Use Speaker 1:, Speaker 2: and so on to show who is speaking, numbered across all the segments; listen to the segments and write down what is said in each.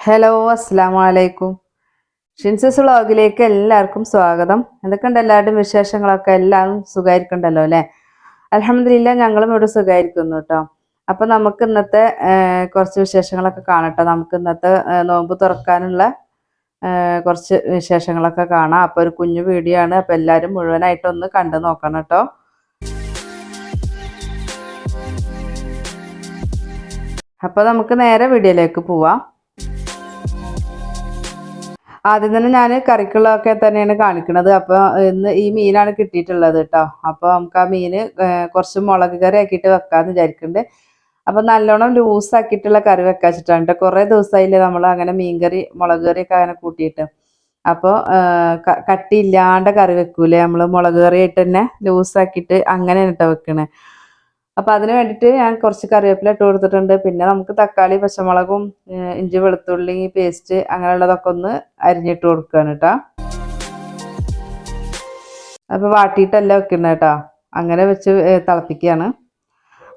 Speaker 1: Hello അസ്സാം വലൈക്കും ഷിൻസസ് വ്ളോഗിലേക്ക് എല്ലാവർക്കും സ്വാഗതം. എന്തൊക്കെയുണ്ട് എല്ലാവരുടെയും വിശേഷങ്ങളൊക്കെ? എല്ലാവരും സുഖമായിരിക്കണ്ടല്ലോ അല്ലേ? അലഹമില്ല ഞങ്ങളും ഇവിടെ സുഖമായിരിക്കുന്നു കേട്ടോ അപ്പൊ നമുക്ക് ഇന്നത്തെ കുറച്ച് വിശേഷങ്ങളൊക്കെ കാണട്ടോ. നമുക്ക് ഇന്നത്തെ നോമ്പ് തുറക്കാനുള്ള കുറച്ച് വിശേഷങ്ങളൊക്കെ കാണാം. അപ്പൊ ഒരു കുഞ്ഞു വീഡിയോ ആണ്. അപ്പൊ എല്ലാവരും മുഴുവനായിട്ടൊന്ന് കണ്ടു നോക്കണം കേട്ടോ അപ്പൊ നമുക്ക് നേരെ വീഡിയോയിലേക്ക് പോവാം. ആദ്യം തന്നെ ഞാൻ കറിക്കുള്ളതൊക്കെ തന്നെയാണ് കാണിക്കുന്നത് അപ്പോൾ ഇന്ന് ഈ മീനാണ് കിട്ടിയിട്ടുള്ളത് കേട്ടോ അപ്പോൾ നമുക്ക് ആ മീന് കുറച്ച് മുളക് കറി ആക്കിയിട്ട് വെക്കാമെന്ന് വിചാരിക്കുന്നുണ്ട് അപ്പോൾ നല്ലോണം ലൂസാക്കിയിട്ടുള്ള കറി വെക്കാച്ചിട്ടാണ് കേട്ടോ കുറേ ദിവസമായില്ലേ നമ്മൾ അങ്ങനെ മീൻകറി മുളക് കറിയൊക്കെ അങ്ങനെ കൂട്ടിയിട്ട്. അപ്പോൾ കട്ടിയില്ലാണ്ട് കറി വെക്കൂലേ? നമ്മൾ മുളക് കറി ആയിട്ട് തന്നെ ലൂസാക്കിയിട്ട് അങ്ങനെ കേട്ടോ വെക്കണേ. അപ്പോൾ അതിന് വേണ്ടിയിട്ട് ഞാൻ കുറച്ച് കറിവേപ്പില ഇട്ട് കൊടുത്തിട്ടുണ്ട്. പിന്നെ നമുക്ക് തക്കാളി പച്ചമുളകും ഇഞ്ചി വെളുത്തുള്ളി പേസ്റ്റ് അങ്ങനെയുള്ളതൊക്കെ ഒന്ന് അരിഞ്ഞിട്ട് കൊടുക്കുകയാണ് കേട്ടോ അപ്പോൾ വാട്ടിയിട്ടല്ല വെക്കുന്നത് കേട്ടോ അങ്ങനെ വെച്ച് തിളപ്പിക്കുകയാണ്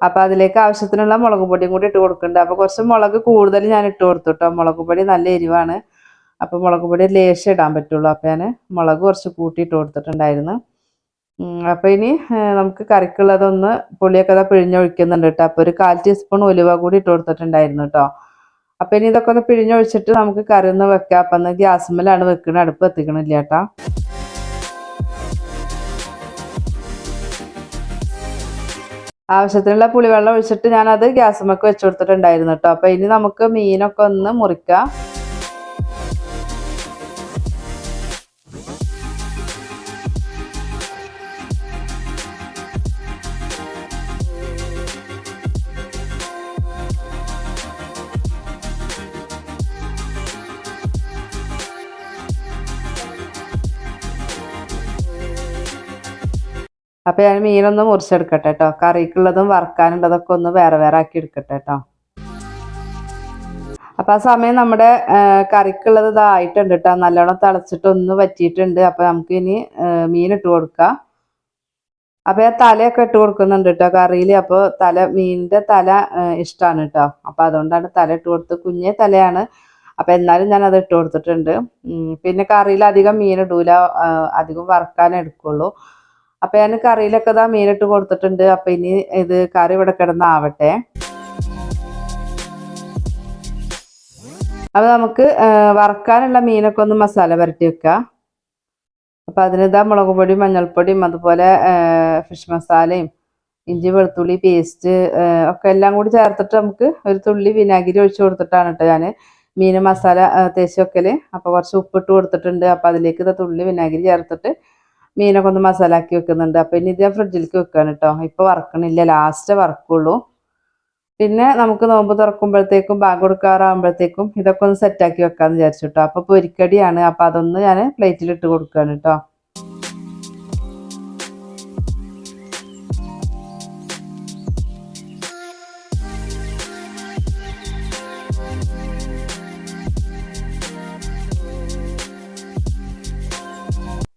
Speaker 1: അപ്പോൾ അതിലേക്ക് ആവശ്യത്തിനുള്ള മുളക് പൊടിയും കൂടി ഇട്ട് കൊടുക്കുന്നുണ്ട് അപ്പോൾ കുറച്ച് മുളക് കൂടുതൽ ഞാൻ ഇട്ട് കൊടുത്തു കേട്ടോ മുളക് പൊടി നല്ല എരിവാണ്. അപ്പോൾ മുളക് പൊടി ലേശം ഇടാൻ പറ്റുള്ളൂ. അപ്പോൾ ഞാൻ മുളക് കുറച്ച് കൂട്ടിയിട്ട് കൊടുത്തിട്ടുണ്ടായിരുന്നു. അപ്പൊ ഇനി നമുക്ക് കറിക്കുള്ളതൊന്ന് പുളിയൊക്കെ ഇതാ പിഴിഞ്ഞൊഴിക്കുന്നുണ്ട് കേട്ടോ അപ്പൊ ഒരു കാൽ ടീസ്പൂൺ ഉലുവ കൂടി ഇട്ട് കൊടുത്തിട്ടുണ്ടായിരുന്നു കേട്ടോ അപ്പൊ ഇനി ഇതൊക്കെ ഒന്ന് പിഴിഞ്ഞൊഴിച്ചിട്ട് നമുക്ക് കറി ഒന്ന് വെക്കാം. അപ്പൊ ഒന്ന് ഗ്യാസ്മലാണ് വെക്കണ അടുപ്പ് എത്തിക്കണില്ല കേട്ടോ ആവശ്യത്തിനുള്ള പുളിവെള്ളം ഒഴിച്ചിട്ട് ഞാനത് ഗ്യാസുമൊക്കെ വെച്ചു കൊടുത്തിട്ടുണ്ടായിരുന്നു കേട്ടോ അപ്പൊ ഇനി നമുക്ക് മീനൊക്കെ ഒന്ന് മുറിക്കാം. അപ്പൊ ഞാൻ മീനൊന്ന് മുറിച്ചെടുക്കട്ടെ കേട്ടോ കറിക്കുള്ളതും വറക്കാനുള്ളതൊക്കെ ഒന്ന് വേറെ വേറെ ആക്കി എടുക്കട്ടെ കേട്ടോ അപ്പൊ ആ സമയം നമ്മുടെ കറിക്കുള്ളത് ഇതായിട്ടുണ്ട് കേട്ടോ നല്ലോണം തിളച്ചിട്ട് ഒന്ന് വറ്റിയിട്ടുണ്ട്. അപ്പൊ നമുക്ക് ഇനി മീൻ ഇട്ട് കൊടുക്കാം. അപ്പൊ ആ തലയൊക്കെ ഇട്ട് കൊടുക്കുന്നുണ്ട് കേട്ടോ കറിയിൽ അപ്പോൾ തല മീനിന്റെ തല ഇഷ്ടമാണ് കേട്ടോ അപ്പൊ അതുകൊണ്ടാണ് തല ഇട്ട് കൊടുത്ത് കുഞ്ഞേ തലയാണ്. അപ്പൊ എന്നാലും ഞാൻ അത് ഇട്ട് കൊടുത്തിട്ടുണ്ട്. പിന്നെ കറിയിൽ അധികം മീൻ ഇടൂല. അധികം വറക്കാനേ എടുക്കുള്ളൂ. അപ്പൊ ഞാൻ കറിയിലൊക്കെ ഇതാ മീനിട്ട് കൊടുത്തിട്ടുണ്ട്. അപ്പൊ ഇനി ഇത് കറി ഇവിടെ കിടന്നാവട്ടെ. അപ്പൊ നമുക്ക് വറക്കാനുള്ള മീനൊക്കെ ഒന്ന് മസാല പുരട്ടി വെക്കാം. അപ്പൊ അതിനിതാ മുളക് പൊടിയും മഞ്ഞൾപ്പൊടിയും അതുപോലെ ഫിഷ് മസാലയും ഇഞ്ചി വെളുത്തുള്ളി പേസ്റ്റ് ഒക്കെ എല്ലാം കൂടി ചേർത്തിട്ട് നമുക്ക് ഒരു തുള്ളി വിനാഗിരി ഒഴിച്ചു കൊടുത്തിട്ടാണ് കേട്ടോ ഞാൻ മീൻ മസാല തേച്ച് വെക്കൽ. അപ്പൊ കുറച്ച് ഉപ്പിട്ട് കൊടുത്തിട്ടുണ്ട്. അപ്പൊ അതിലേക്ക് ഇത് തുള്ളി വിനാഗിരി ചേർത്തിട്ട് മീനൊക്കെ ഒന്ന് മസാല ആക്കി വെക്കുന്നുണ്ട്. അപ്പൊ ഇനി ഇത് ഞാൻ ഫ്രിഡ്ജിലേക്ക് വെക്കാണ് കേട്ടോ ഇപ്പൊ വറക്കണില്ല. ലാസ്റ്റ് വറക്കുള്ളൂ. പിന്നെ നമുക്ക് നോമ്പ് തുറക്കുമ്പോഴത്തേക്കും ബാങ്ക് കൊടുക്കാറാകുമ്പോഴത്തേക്കും ഇതൊക്കെ ഒന്ന് സെറ്റാക്കി വെക്കാന്ന് വിചാരിച്ചു കേട്ടോ അപ്പൊ പൊരിക്കടിയാണ്. അപ്പൊ അതൊന്ന് ഞാൻ പ്ലേറ്റിൽ ഇട്ട് കൊടുക്കുകയാണ് കേട്ടോ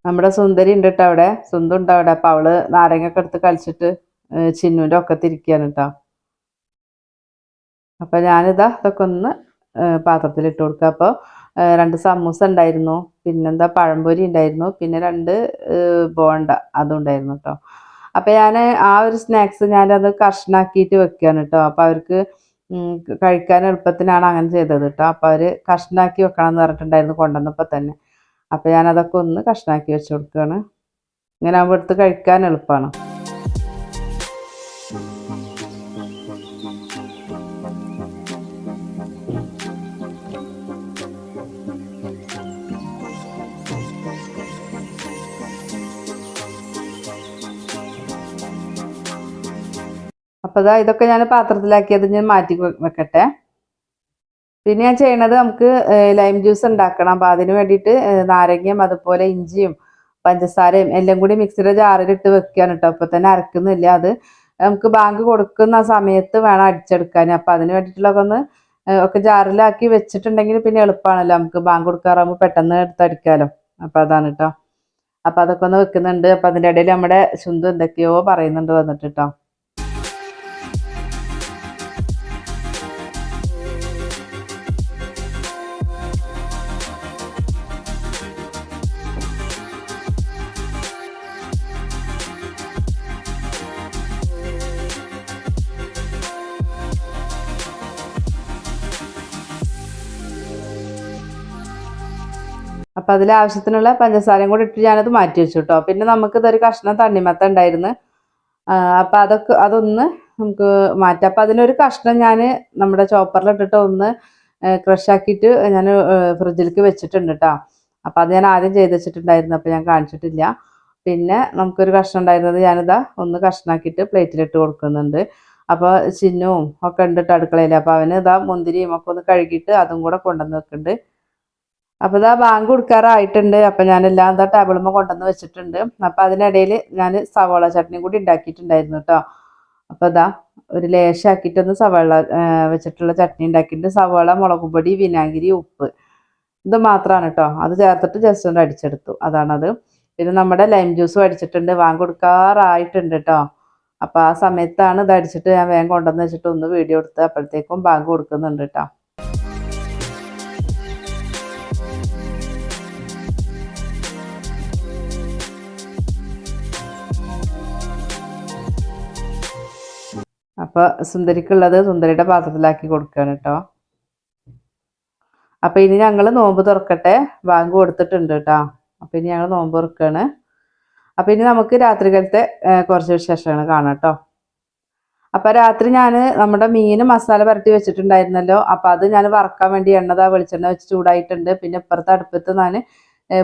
Speaker 1: നമ്മുടെ സുന്ദരി ഉണ്ട് കേട്ടോ അവിടെ സുന്ദു ഉണ്ട് അവിടെ. അപ്പൊ അവൾ നാരങ്ങൊക്കെ എടുത്ത് കളിച്ചിട്ട് ചിന്നുവിന്റെ ഒക്കെ തിരിക്കുകയാണ് കേട്ടോ അപ്പൊ ഞാനിതാ ഇതൊക്കെ ഒന്ന് ഇട്ട് കൊടുക്കുക അപ്പോൾ രണ്ട് സമൂസ ഉണ്ടായിരുന്നു. പിന്നെന്താ പഴംപൊരി ഉണ്ടായിരുന്നു. പിന്നെ രണ്ട് ബോണ്ട അതും ഉണ്ടായിരുന്നു കേട്ടോ അപ്പൊ ഞാൻ ആ ഒരു സ്നാക്സ് ഞാനത് കഷ്ണാക്കിയിട്ട് വെക്കുകയാണ് കേട്ടോ അപ്പൊ അവർക്ക് കഴിക്കാൻ എളുപ്പത്തിനാണ് അങ്ങനെ ചെയ്തത് കേട്ടോ അപ്പൊ അവർ കഷ്ണാക്കി വെക്കണം എന്ന് പറഞ്ഞിട്ടുണ്ടായിരുന്നു കൊണ്ടുവന്നപ്പോ തന്നെ. അപ്പൊ ഞാനതൊക്കെ ഒന്ന് കഷ്ണാക്കി വെച്ച് കൊടുക്കുകയാണ് ഇങ്ങനെ ആകുമ്പോൾ എടുത്ത് കഴിക്കാൻ എളുപ്പമാണ് അപ്പോൾ ഇതാ ഇതൊക്കെ ഞാൻ പാത്രത്തിലാക്കി അത് ഞാൻ മാറ്റി വെക്കട്ടെ. പിന്നെ ഞാൻ ചെയ്യണത് നമുക്ക് ലൈം ജ്യൂസ് ഉണ്ടാക്കണം. അപ്പോൾ അതിന് വേണ്ടിയിട്ട് നാരങ്ങയും അതുപോലെ ഇഞ്ചിയും പഞ്ചസാരയും എല്ലാം കൂടി മിക്സിയുടെ ജാറിലിട്ട് വെക്കുകയാണ് കേട്ടോ അപ്പോൾ തന്നെ അരക്കുന്നില്ല. അത് നമുക്ക് ബാങ്ക് കൊടുക്കുന്ന സമയത്ത് വേണം അടിച്ചെടുക്കാൻ. അപ്പം അതിന് ഏഹ് ഒക്കെ ജാറിലാക്കി വെച്ചിട്ടുണ്ടെങ്കിൽ പിന്നെ എളുപ്പമാണല്ലോ നമുക്ക് ബാങ്ക് കൊടുക്കാറാകുമ്പോൾ പെട്ടെന്ന് എടുത്തടിക്കാമല്ലോ അപ്പം അതാണ് കേട്ടോ അപ്പം അതൊക്കെ ഒന്ന് വെക്കുന്നുണ്ട്. അപ്പം അതിന്റെ ഇടയിൽ നമ്മുടെ ശുന്തു എന്തൊക്കെയോ പറയുന്നുണ്ട് വന്നിട്ട് കേട്ടോ അപ്പം അതിൽ ആവശ്യത്തിനുള്ള പഞ്ചസാരയും കൂടി ഇട്ട് ഞാനത് മാറ്റി വെച്ചു കേട്ടോ പിന്നെ നമുക്ക് ഇതൊരു കഷ്ണം തണ്ണിമത്ത ഉണ്ടായിരുന്നു. അപ്പം അതൊക്കെ അതൊന്ന് നമുക്ക് മാറ്റാം. അപ്പം അതിനൊരു കഷ്ണം ഞാൻ നമ്മുടെ ചോപ്പറിലിട്ടിട്ട് ഒന്ന് ക്രഷാക്കിയിട്ട് ഞാൻ ഫ്രിഡ്ജിലേക്ക് വെച്ചിട്ടുണ്ട് കേട്ടോ അപ്പം അത് ഞാൻ ആദ്യം ചെയ്ത് വെച്ചിട്ടുണ്ടായിരുന്നു. അപ്പം ഞാൻ കാണിച്ചിട്ടില്ല. പിന്നെ നമുക്കൊരു കഷ്ണം ഉണ്ടായിരുന്നത് ഞാനിതാ ഒന്ന് കഷ്ണാക്കിയിട്ട് പ്ലേറ്റിലിട്ട് കൊടുക്കുന്നുണ്ട്. അപ്പോൾ ചിന്നവും ഒക്കെ ഉണ്ട് ട്ടോ അടുക്കളയിൽ അപ്പോൾ അവന് ഇതാ മുന്തിരിയും ഒക്കെ ഒന്ന് കഴുകിയിട്ട് അതും കൂടെ കൊണ്ടുവന്ന് വെക്കുന്നുണ്ട് അപ്പോൾ ഇതാ ബാങ്ക് കൊടുക്കാറായിട്ടുണ്ട്. അപ്പം ഞാനെല്ലാം എന്താ ടേബിളുമ്പോൾ കൊണ്ടുവന്ന് വെച്ചിട്ടുണ്ട്. അപ്പം അതിനിടയിൽ ഞാൻ സവാള ചട്നി കൂടി ഉണ്ടാക്കിയിട്ടുണ്ടായിരുന്നു കേട്ടോ അപ്പോൾ ഇതാ ഒരു ലേശാക്കിയിട്ടൊന്ന് സവാള വെച്ചിട്ടുള്ള ചട്നി ഉണ്ടാക്കിയിട്ടുണ്ട്. സവാള മുളക് പൊടി വിനാഗിരി ഉപ്പ്. ഇത് മാത്രമാണ് കേട്ടോ അത് ചേർത്തിട്ട് ജസ്റ്റ് ഒന്ന് അടിച്ചെടുത്തു. അതാണത്. പിന്നെ നമ്മുടെ ലൈം ജ്യൂസും അടിച്ചിട്ടുണ്ട്. വാങ്ങി കൊടുക്കാറായിട്ടുണ്ട് കേട്ടോ അപ്പോൾ ആ സമയത്താണ് ഇത് അടിച്ചിട്ട് ഞാൻ വേഗം കൊണ്ടുവന്ന് വെച്ചിട്ട് ഒന്ന് വീഡിയോ എടുത്ത് അപ്പോഴത്തേക്കും ബാങ്ക് കൊടുക്കുന്നുണ്ട് കേട്ടോ അപ്പോൾ സുന്ദരിക്കുള്ളത് സുന്ദരിയുടെ പാത്രത്തിലാക്കി കൊടുക്കുകയാണ് കേട്ടോ അപ്പോൾ ഇനി ഞങ്ങൾ നോമ്പ് തുറക്കട്ടെ. ബാങ്ക് കൊടുത്തിട്ടുണ്ട് കേട്ടോ അപ്പോൾ ഇനി ഞങ്ങൾ നോമ്പ് തുറക്കുകയാണ് അപ്പോൾ ഇനി നമുക്ക് രാത്രികാലത്തെ കാലത്തെ കുറച്ച് വിശേഷങ്ങൾ കാണാം കേട്ടോ അപ്പോൾ രാത്രി ഞാൻ നമ്മുടെ മീൻ മസാല പുരട്ടി വെച്ചിട്ടുണ്ടായിരുന്നല്ലോ. അപ്പോൾ അത് ഞാൻ വറക്കാൻ വേണ്ടി എണ്ണതാ വെളിച്ചെണ്ണ വെച്ച് ചൂടായിട്ടുണ്ട്. പിന്നെ ഇപ്പുറത്തെ അടുപ്പത്ത് ഞാൻ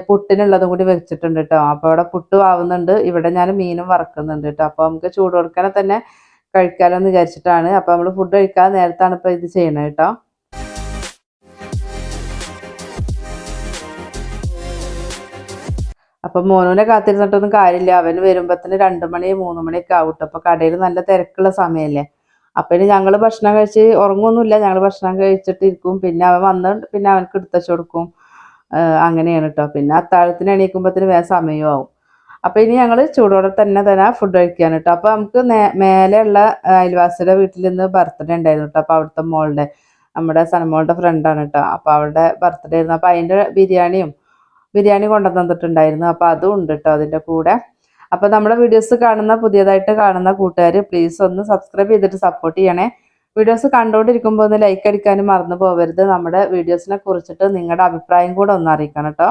Speaker 1: പുട്ടിനുള്ളതും കൂടി വെച്ചിട്ടുണ്ട് കേട്ടോ അപ്പോൾ അവിടെ പുട്ട് ആവുന്നുണ്ട് ഇവിടെ ഞാൻ മീനും വറക്കുന്നുണ്ട് കേട്ടോ അപ്പോൾ നമുക്ക് ചൂട് കൊടുക്കാനെ തന്നെ കഴിക്കാലോ എന്ന് വിചാരിച്ചിട്ടാണ്. അപ്പോൾ നമ്മൾ ഫുഡ് കഴിക്കാൻ നേരത്താണ് ഇപ്പോൾ ഇത് ചെയ്യണത് കേട്ടോ അപ്പൊ മോനുവിനെ കാത്തിരുന്നിട്ടൊന്നും കാര്യമില്ല. അവന് വരുമ്പത്തിന് രണ്ട് മണി മൂന്ന് മണിയൊക്കെ ആവട്ടെ അപ്പോൾ അപ്പൊ കടയിൽ നല്ല തിരക്കുള്ള സമയല്ലേ. അപ്പൊ ഇനി ഞങ്ങൾ ഭക്ഷണം കഴിച്ച് ഉറങ്ങുമൊന്നുമില്ല ഞങ്ങൾ ഭക്ഷണം കഴിച്ചിട്ടിരിക്കും പിന്നെ അവൻ വന്ന് പിന്നെ അവനക്ക് എടുത്തച്ചു കൊടുക്കും. അങ്ങനെയാണ് കേട്ടോ പിന്നെ അത്താഴത്തിന് എണീക്കുമ്പോത്തിന് വേറെ സമയവും ആവും അപ്പൊ ഇനി ഞങ്ങൾ ചൂടോടെ തന്നെ തന്നെ ഫുഡ് കഴിക്കാൻ കേട്ടോ അപ്പൊ നമുക്ക് മേലെയുള്ള അയൽവാസിയുടെ വീട്ടിൽ നിന്ന് ബർത്ത്ഡേ ഉണ്ടായിരുന്നു കേട്ടോ അപ്പൊ അവിടുത്തെ മോളുടെ നമ്മുടെ സനമോളുടെ ഫ്രണ്ടാണ് കേട്ടോ അപ്പൊ അവളുടെ ബർത്ത്ഡേ ആയിരുന്നു. അപ്പൊ അതിന്റെ ബിരിയാണിയും ബിരിയാണി കൊണ്ടുവന്നിട്ടുണ്ടായിരുന്നു. തന്നിട്ടുണ്ടായിരുന്നു അപ്പോൾ അതും ഉണ്ട് കേട്ടോ അതിന്റെ കൂടെ. അപ്പോൾ നമ്മുടെ വീഡിയോസ് കാണുന്ന പുതിയതായിട്ട് കാണുന്ന കൂട്ടുകാർ പ്ലീസ് ഒന്ന് സബ്സ്ക്രൈബ് ചെയ്തിട്ട് സപ്പോർട്ട് ചെയ്യണേ. വീഡിയോസ് കണ്ടുകൊണ്ടിരിക്കുമ്പോൾ ഒന്ന് ലൈക്ക് അടിക്കാനും മറന്നു പോകരുത് നമ്മുടെ വീഡിയോസിനെ കുറിച്ചിട്ട് നിങ്ങളുടെ അഭിപ്രായം കൂടെ ഒന്ന് അറിയിക്കണം കേട്ടോ.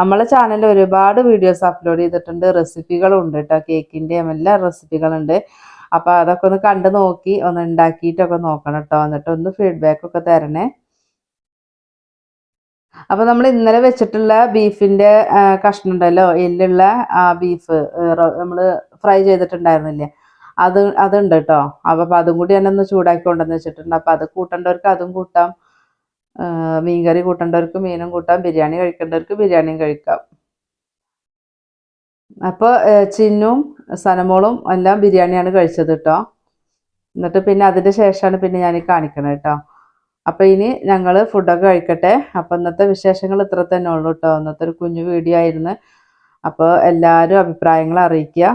Speaker 1: നമ്മളെ ചാനലിൽ ഒരുപാട് വീഡിയോസ് അപ്ലോഡ് ചെയ്തിട്ടുണ്ട്. റെസിപ്പികളുണ്ട് കേട്ടോ. കേക്കിന്റെയും എല്ലാ റെസിപ്പികളുണ്ട് അപ്പോൾ അതൊക്കെ ഒന്ന് കണ്ടു നോക്കി ഒന്ന് ഉണ്ടാക്കിയിട്ടൊക്കെ നോക്കണം കേട്ടോ. എന്നിട്ട് ഒന്ന് ഫീഡ്ബാക്ക് ഒക്കെ തരണേ. അപ്പൊ നമ്മൾ ഇന്നലെ വെച്ചിട്ടുള്ള ബീഫിന്റെ കഷ്ണുണ്ടല്ലോ എല്ലുള്ള ആ ബീഫ് നമ്മൾ ഫ്രൈ ചെയ്തിട്ടുണ്ടായിരുന്നില്ലേ? അത് അതുണ്ട് കേട്ടോ അപ്പൊ അതും കൂടി തന്നെ ഒന്ന് ചൂടാക്കി കൊണ്ടുവന്ന് വെച്ചിട്ടുണ്ട്. അപ്പൊ അത് കൂട്ടേണ്ടവർക്ക് അതും കൂട്ടാം. മീൻകറി കൂട്ടേണ്ടവർക്ക് മീനും കൂട്ടാം. ബിരിയാണി കഴിക്കേണ്ടവർക്ക് ബിരിയാണിയും കഴിക്കാം. അപ്പോൾ ചിന്നും സനമോളും എല്ലാം ബിരിയാണിയാണ് കഴിച്ചത് കേട്ടോ എന്നിട്ട് പിന്നെ അതിന്റെ ശേഷമാണ് പിന്നെ ഞാൻ കാണിക്കണത് കേട്ടോ അപ്പൊ ഇനി ഞങ്ങൾ ഫുഡൊക്കെ കഴിക്കട്ടെ. അപ്പൊ ഇന്നത്തെ വിശേഷങ്ങൾ ഇത്ര തന്നെ ഉള്ളൂ കേട്ടോ ഇന്നത്തെ ഒരു കുഞ്ഞു വീഡിയോ ആയിരുന്നു. അപ്പോൾ എല്ലാവരും അഭിപ്രായങ്ങൾ അറിയിക്കുക.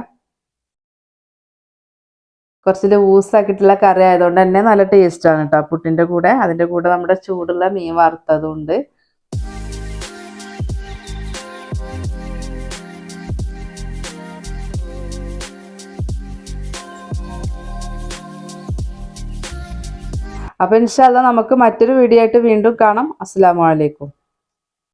Speaker 1: കുറച്ച് ലൂസാക്കിയിട്ടുള്ള കറി ആയതുകൊണ്ട് തന്നെ നല്ല ടേസ്റ്റാണ് കേട്ടോ പുട്ടിന്റെ കൂടെ അതിന്റെ കൂടെ നമ്മുടെ ചൂടുള്ള മീൻ വറുത്തതുകൊണ്ട് അപ്പം ഇൻഷാല്ല നമുക്ക് മറ്റൊരു വീഡിയോ ആയിട്ട് വീണ്ടും കാണാം. അസ്സാം അലൈക്കും.